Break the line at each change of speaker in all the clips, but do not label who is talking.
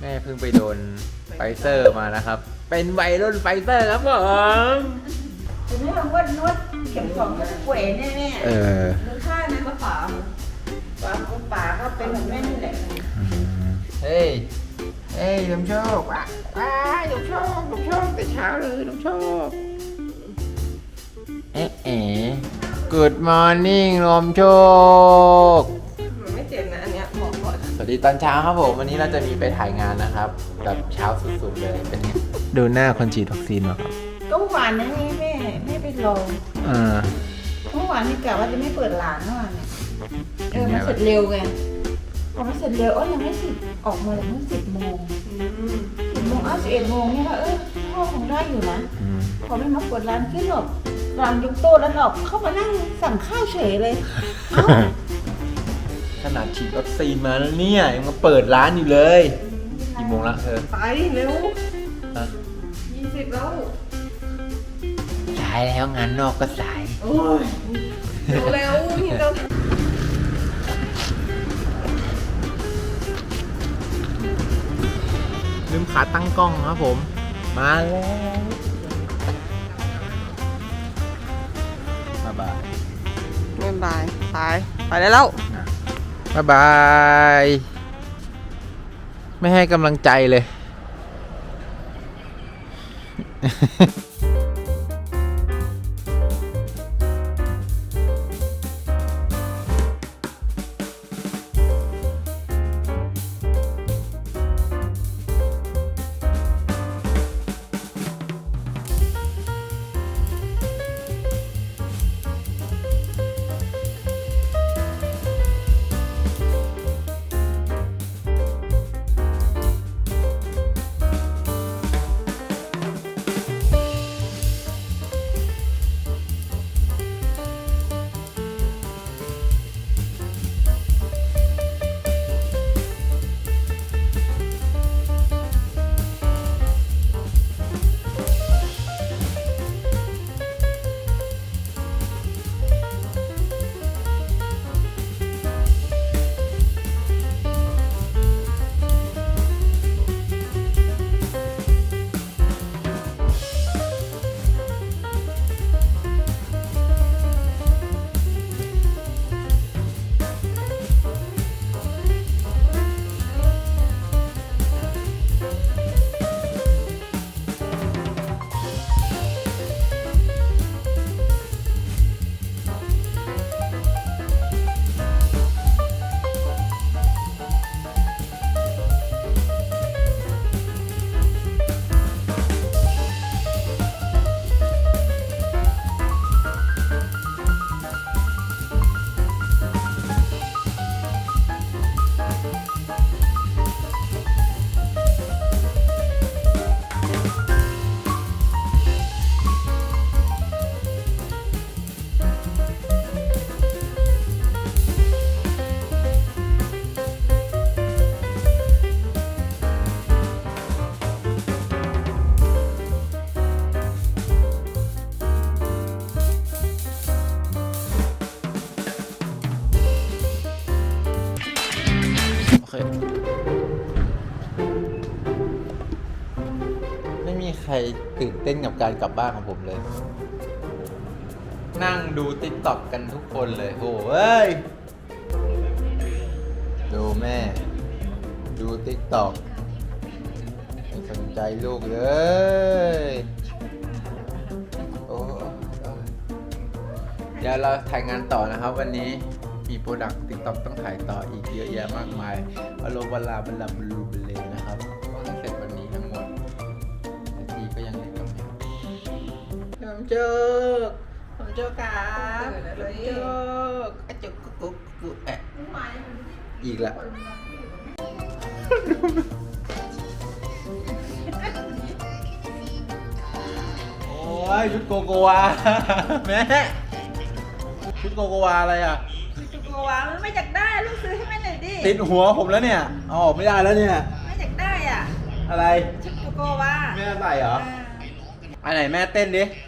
แม่เพิ่งไปโดนไฟเซอร์มานะครับ เป็นวัยรุ่นไฟเซอร์ครับผม
ถึงไม่ลองว่านวดเข็มสองก็ป่วยแน่ๆ
เออ
ดูท่านะก็ป๋าป๋าป๋าก็เป็นแบบแม่นี่แหละ
เฮ้ย เฮ้ยลุงโชคว้าว้าลุงโชคลุงโชคแต่เช้าเลยลุงโชค เอ๊ะเอ๋ Good morning ลมโชค วัสดีตอนเช้าครับผมวันนี้เราจะมีไปถ่ายงานนะครับแบบเช้าสุดๆเลยเป็นไงดูหน้าคนฉีดวัคซีนมาครับ
ก็เมื่อวานนี้แม่แม่ไปลอง
อ่า
เมื่อวานนี่กะว่าจะไม่เปิดร้านเมื่อวานเนี่ยเออ
เป็นไง
มันเสร็จเร็วไงพอมันเสร็จเร็วอ๋อยังไม่สิบออกมาเลยเมื่อสิบโมงสิบโมงอ้าวสิบเอ็ดโมงเนี่ยค่ะเออพ่อคงได้อยู่นะ
อืม
พอไม่มาเปิดร้านขึ้นหรอกร้านยกโต๊ะแล้วหรอกเข้ามานั่งสั่งข้าวเฉยเลยเอ้า
ขนาดฉีดวัคซีนมาแล้วเนี่ยยังมาเปิดร้านอยู่เลยกี่โมงละเธอ
ไปเร็ว
ฮะ
ยี่สิบแล้ว
สายแล้วงานนอกก็สาย
โอ้ยเร็วๆนี่เรา
ลืมขาตั้งกล้องครับผม มาแล้วบ๊ายบาย
ไม่บายไปไปได้แล้ว
บ๊ายบาย ไม่ให้กำลังใจเลย ตื่นเต้นกับการกลับบ้านของผมเลย นั่งดูติ๊กต็อกกันทุกคนเลยโอ้ยดูแม่ ดูติ๊กต็อกไม่สนใจลูกเลยโอ้เดี๋ยวเราถ่ายงานต่อนะครับวันนี้มีโปรดักต์ติ๊กต็อกต้องถ่ายต่ออีกเยอะแยะมากมายอารมณ์เวลาบลาบลูบเลนะครับต้ น้ำเจิกน้ำเจิกครับ น้ำเจิกอะจุกกุ๊กกุ๊กกุ๊กแอะอีกละโอ้ยชุดโกโกวาแม่ชุดโกโกวาอะไรอะ
จุกกวางไม่อยากได้ลูกซื้อให้แม่หน่อยดิ
ติดหัวผมแล้วเนี่ยเอาออกไม่ได้แล้วเนี่ย
ไม่อยากได้อะ
อะไร
ชุดจุกกวา
แม่ใส่เหรออันไหนแม่เต้นดิไห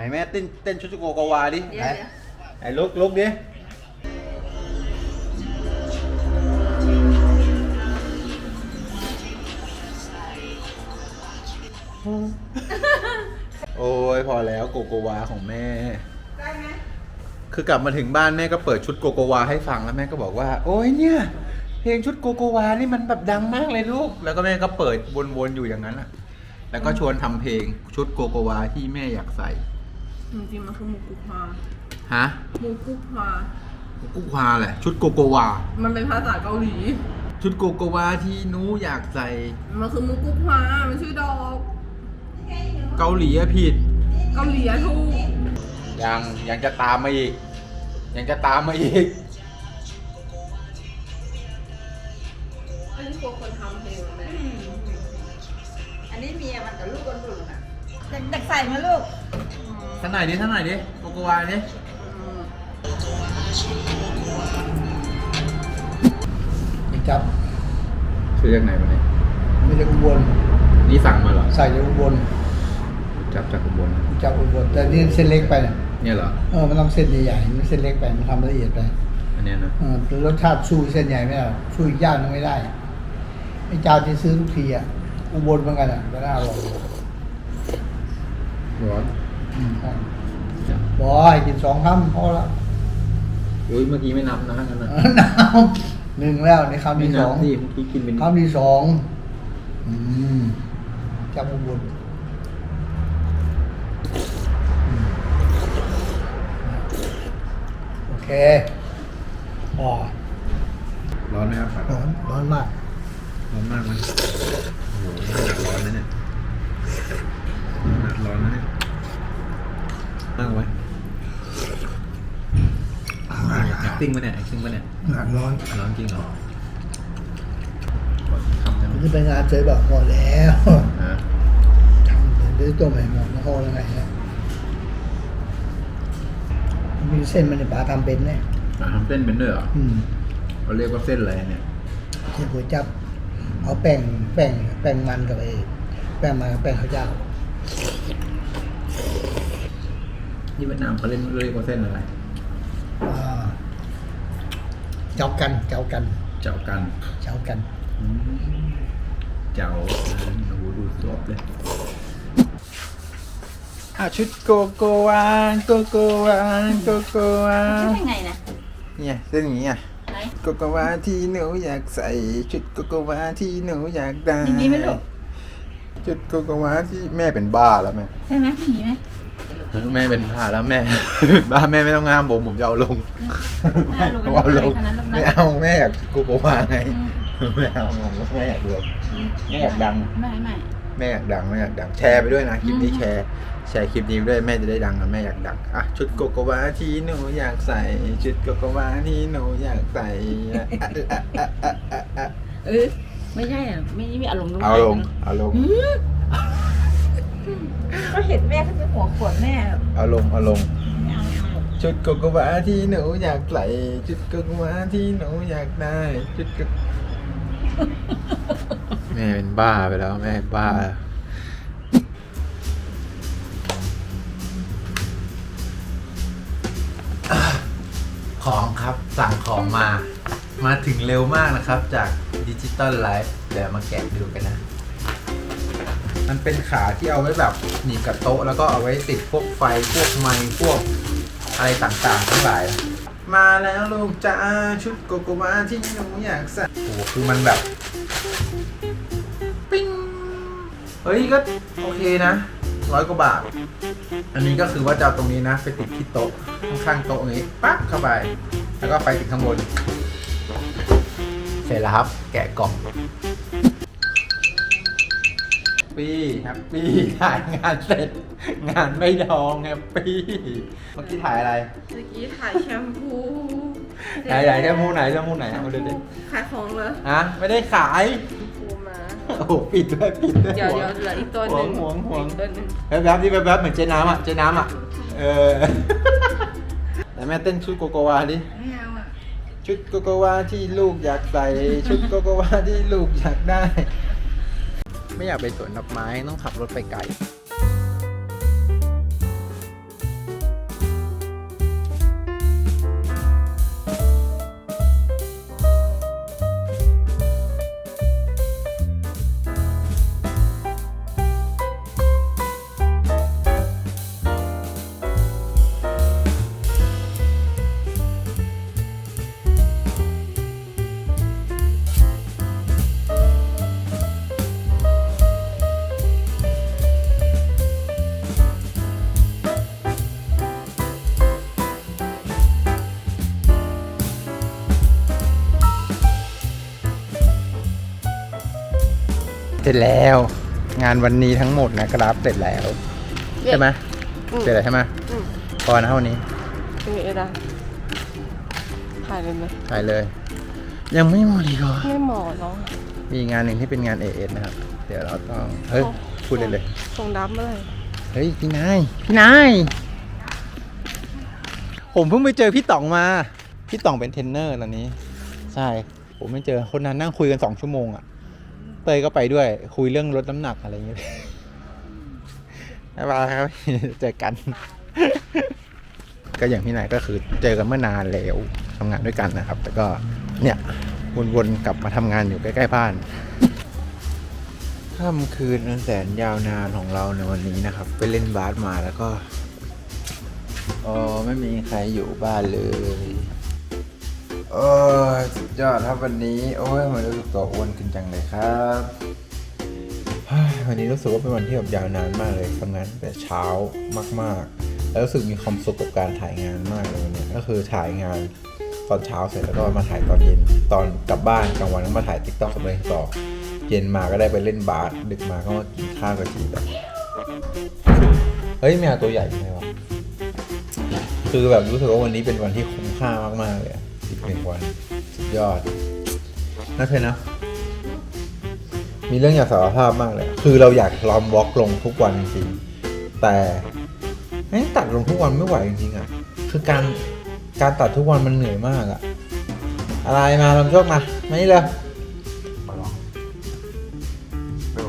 นแม่เต้นเต้นชุดโกโกวาดิ
เดี๋
ไหน
ยวเดี๋ยว
ไหนลุกลุกดิโอ้ยพอแล้วโกโกวาของแม่
ได้ไหม
คือกลับมาถึงบ้านแม่ก็เปิดชุดโกโกวาให้ฟังแล้วแม่ก็บอกว่า โอ้ยเนี่ย เพลงชุดโกโกวานี่มันแบบดังมากเลยลูก แล้วก็แม่ก็เปิดวนๆอยู่อย่างนั้นอะแล้วก็ชวนทำเพลงชุดโกโกวาที่แม่อยากใส่
จริงๆมันคือหมูกุพา
ฮะ
หมูกุพา
กุวาแหละชุดโกโกวา
มันเป็นภาษาเกาหลี
ชุดโกโกวาที่หนูอยากใส่
มันคือหมูกุพามันชื่อดอก
เกาหลีอะผิด
เกาหลีอะถูก
ยังยังจะตามมาอีก ยังจะตามมาอีก
อันนี้ตัวคนทำเพลงแม่
อันนี้เมียมันกับลูกคนอื่นอะเด็กๆใส่ไหมาลูก
ท่านไหนดิท่านไหนดิโกโกวาดิ
จับ
ซื้อจากไหนมาเนี่ย
ไม่ได้อุบล
นี่สั่งมาเหรอ
ใส่จากอุบล
จับจากอุบล
จับอุบลแต่นี่เส้นเล็กไปเนี่ย
เนี่ยเหรอ
เออมันต้องเส้นใหญ่ๆไม่เส้นเล็กไปมันทำละเอียดไป
อันเนี้ยนะ
เออรสชาติสู้เส้นใหญ่ไม่ได้หรอกสู้อีกอย่างนึงไม่ได้ไอ้เจ้าที่ซื้อทุกทีอะอุบลเหมือนกันอะก็น่าบอก
ร้อน
อืม บอยกินสองคำพอละ
อุ้ยเมื่อกี้ไม่นับนะงั้น
เอ
นะ
อน้ำหนึ่งแล้วในคำ
ไม่
ที่ส
นั
อบง
ดิเมื่อกี้กินเป็น
คำที่สองอืมจับอุบลอืมโอเคอ๋อ
ร้อนไหมครับ
ร้อนร้อนมาก
ร้อนมากไหมโอ้โหนี่ขนาดร้อนนะเนี่ยขนาดร้อนนะเนี่ยนั่งไว้ acting ปะเนี่ย acting ปะเนี่ย
หนักร้อน
ร้อนจริงเหรอขออีกคำได้ไหม
นี่ไปงานเจอแบบพอแล้ว
ฮะ
ทำด้วยตัวใหม่หมดแล้วพอแล้วไงเนี่ยมีเส้นมันในปลาทำเป็นแน่
อะทำเส้นเป็นด้วยเหรอ
อืม
เขาเรียกว่าเส้นอะไรเนี่ย
เส้นก๋วยจับ เอาแป้งแป้งแป้งมันกับไอ้แป้งมันกับแป้งข้าวเจ้า
ที่เวียดนามเขาเรียกเรียกว่าเส้นอะไร
อ่าเจ้ากันเจ้ากัน
เจ้ากัน
เจ้ากัน
อืมเจ้ากันโอ้โหดูสวบเลยอะชุดโกโกวาโกโกวาโกโกวา
ยังไงนะ
เนี่ยเส้นอย่างนี้อะ
ไหน
โกโกวาที่หนูอยากใส่ชุดโกโกวาที่หนูอยากได้
อย่างนี้ไหมลูก
ชุดโกโกวาที่แม่เป็นบ้าแล้วแม่
ใช่ไหมผีไหม
แม่เป็นบ้าแล้วแม่ บ้าแม่ไม่ต้องงามผมผมจะเอาลง
ไม่เอาลง
เอาลง
ขนาดนั้นหรอกนะ
ไม่เอาแม่อยากโกโกวาไงไม่เอาแม่อยากลงแม่อยากดัง
ไม่ไม่
แม่อยากดังแม่อยากดังแชร์ไปด้วยนะคลิปนี้
อืม
แชร์แชร์คลิปนี้ไปด้วยแม่จะได้ดังนะแม่อยากดังอะชุดโกโกวาที่หนูอยากใส่ชุดโกโกวาที่หนูอยากใส่อะอะอะอะอะอะอะ
เออไม่ใช่อะไม่ไม่อารมณ์ตรงไหน
เอาลงเอาลง
อืม ก็เห็นแม่เขาเป็นหัวขวดแม่
เอาลงเอาลง
ไม่เอาไม่เอาหรอก
ชุดโกโกวาที่หนูอยากใส่ชุดโกโกวาที่หนูอยากได้ชุดโกแม่เป็นบ้าไปแล้วแม่บ้า ของครับสั่งของมา มาถึงเร็วมากนะครับจากดิจิตอลไลฟ์เดี๋ยวมาแกะดูกันนะ มันเป็นขาที่เอาไว้แบบหนีบกับโต๊ะ แล้วก็เอาไว้ติดพวกไฟพวกไม้พวกอะไรต่างๆทั้งหลาย มาแล้วลูกจ้าชุดโกโกวาที่หนูอยากใส่โอ้โหคือมันแบบ ปิ้งเฮ้ยก็โอเคนะร้อยกว่าบาท อันนี้ก็คือว่าจะเอาตรงนี้นะ ไปติดที่โต๊ะข้างๆโต๊ะนี้ปั๊บเข้าไป แล้วก็ไปติดข้างบน เสร็จแล้วครับ แกะกล่อง ปี้แฮปปี้ถ่ายงานเสร็จ งานไม่ดองแฮปปี้เมื่อกี้ถ่ายอะไร
เมื่อกี้ถ่ายแชมพู
ถ่ายไหนแค่มูไหนแค่มูไหนเอามาดูดิ
ขายของเลย
ฮะไม่ได้ขาย
ปูมา
โอ้โหปิดด้วยปิดด้วย
เดี๋ยว
หั
เดี๋ยวเหลืออีกตัวหนึ่ง
ห่วงห่วง
อีกตัวหนึ่ง
แป๊บๆที่แป๊บๆเหมือนเจ๊น้ำอะเจ๊น้ำอะเออแต่แม่เต้นชุดโกโกวาดิ
ไม่เอาอะ
ชุดโกโกวาที่ลูกอยากใส่ชุดโกโกวาที่ลูกอยากได้ ไม่อยากไปสวนดอกไม้ต้องขับรถไปไกล ร็จแล้ว งานวันนี้ทั้งหมดนะครับเสร็จแล้วใช่ไหม
อืม
เสร็จแล้วใช่ไหม
อืม
พอนะเท่านี้
เป็นไงเอ็ดอะถ่ายเลยไหม
ถ่ายเลย ยังไม่หมดอีกเหรอ
ไม่หมอเนาะ
มีงานหนึ่งที่เป็นงาน AS นะครับ เดี๋ยวเราต้องเฮ้ยพูดเลยเลย
ส่งดับเมื่อไหร่
เฮ้ยพี่นายพี่นายผมเพิ่งไปเจอพี่ต๋องมา พี่ต๋องเป็นเทรนเนอร์ตอนนี้ ใช่ ผมไม่เจอคนนั้นนั่งคุยกันสองชั่วโมงอะ เตยก็ไปด้วย คุยเรื่องลดน้ำหนักอะไรอย่างเงี้ยบ๊ายบายครับ เจอกัน ก็อย่างพี่นายก็คือเจอกันเมื่อนานแล้วทำงานด้วยกันนะครับ แต่ก็เนี่ยวนๆกลับมาทำงานอยู่ใกล้ๆบ้านค่ำคืนอันแสนยาวนานของเราในวันนี้นะครับ ไปเล่นบาสมาแล้วก็อ๋อไม่มีใครอยู่บ้านเลย โอ้ยสุดยอดครับวันนี้ โอ้ยมันรู้สึกตัวอ้วนขึ้นจังเลยครับวันนี้รู้สึกว่าเป็นวันที่แบบยาวนานมากเลยทำงานแต่เช้ามากๆ แล้วรู้สึกมีความสุขกับการถ่ายงานมากเลยวันนี้ก็คือถ่ายงานตอนเช้าเสร็จแล้วก็มาถ่ายตอนเย็น ตอนกลับบ้านกลางวันก็มาถ่ายติ๊กต็อกกับเองต่อ เย็นมาก็ได้ไปเล่นบาสดึกมาก็มากินข้าวกับจีแบบเฮ้ยแมวตัวใหญ่ไหมวะคือแบบรู้สึกว่าวันนี้เป็นวันที่คุ้มค่ามากๆเลย หนึ่งวันสุดยอดน่าเพลนะมีเรื่องอยากสารภาพมากเลย คือเราอยากลองบล็อกลงทุกวันจริงแต่ตัดลงทุกวันไม่ไหวจริงๆอะ คือการการตัดทุกวันมันเหนื่อยมากอะ อะไรมาลองโชคมามานี่เลยดู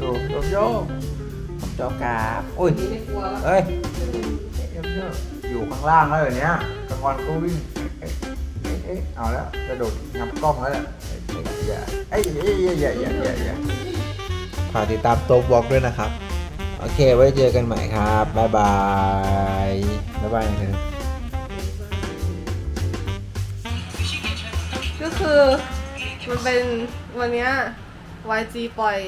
ดูดูโยมผมจอกราบอุ้ยเอ้ยอยู่ข้างล่างแล้วเดี๋ยวนี้กลางวันก็วิ่ง อ๊ะเอ๊ะเอ๊ะเอาแล้วกระโดดงับกล้องแล้วเนี่ยเอ้ยเอ้ยอย่าเอ้ยอย่าอย่าอย่าอย่าอย่าฝากติดตามโต๊ะบล็อกด้วยนะครับ โอเค ไว้เจอกันใหม่ครับ บ๊ายบาย บ๊ายบายนะเธอ
ก็คือมันเป็นวันเนี้ย YG ปล่อย